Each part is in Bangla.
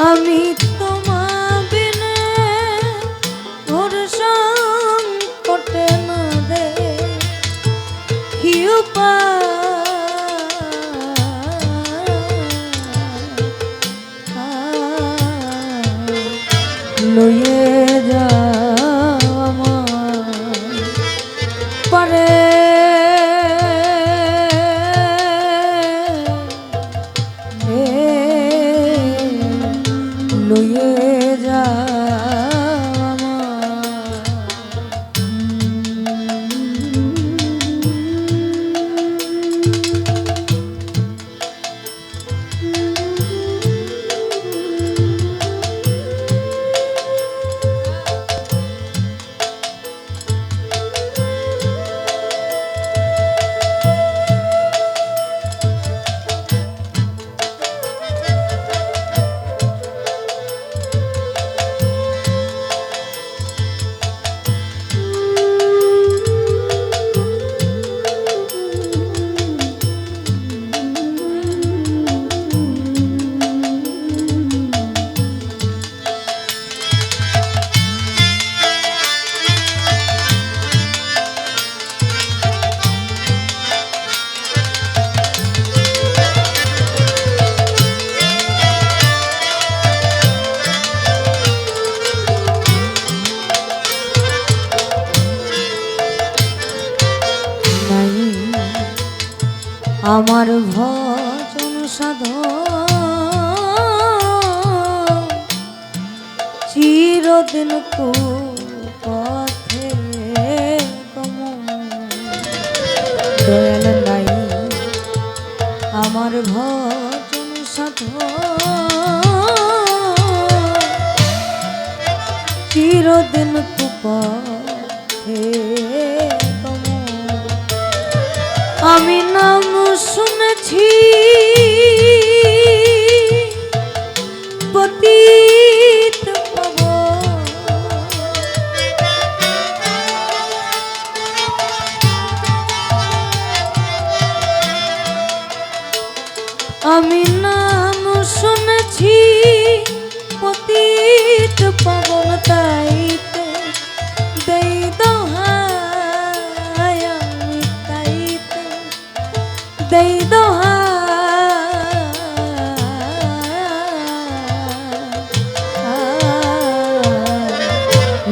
আমি তোমার আমার ভজন সাধ চিরদিন কু পথে। দয়াল নাই আমার ভজন সাধ চিরদিন আমি নাম শুনেছি পতিত পবন তাইতে দেই দোহাই আমি তাইতে দেই দোহাই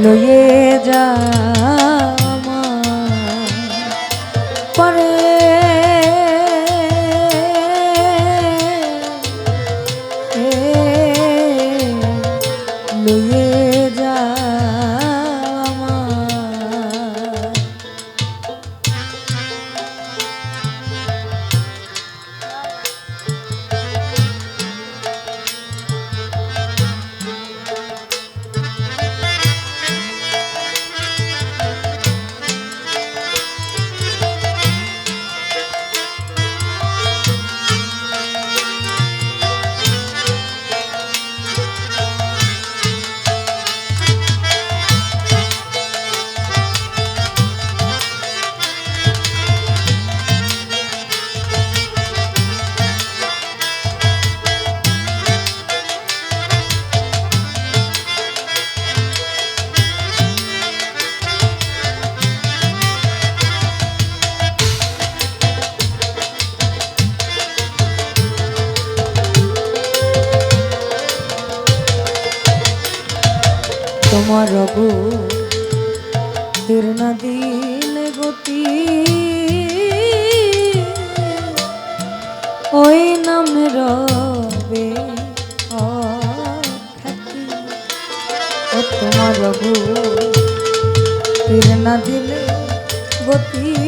লয়ে যা তোমার গো তীর না দিলে গতি। ওই নাম রবে তোমার গো না দিলে গতি।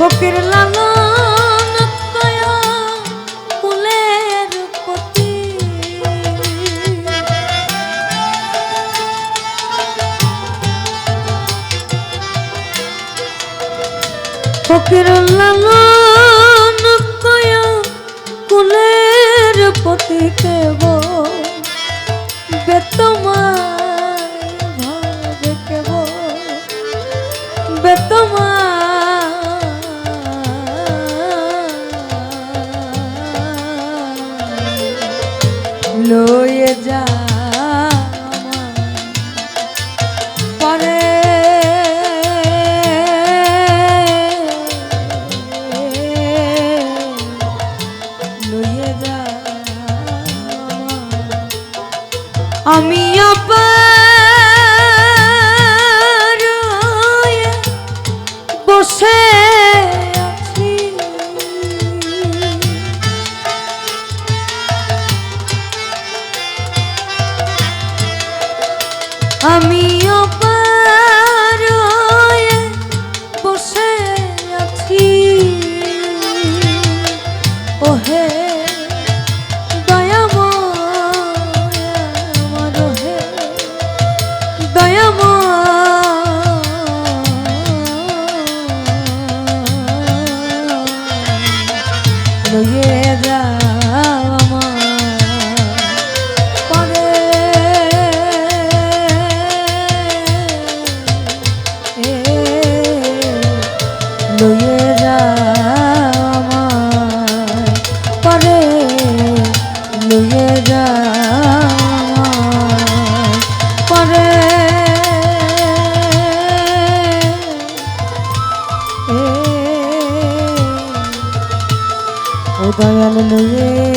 ফকির লালন ফুলের পতি ফকির লালন কয়া কুলের পতি কেব বেতমা ভাবে কেব বেতমা আমি আবার বসে আমি cuando llega. Mời anh.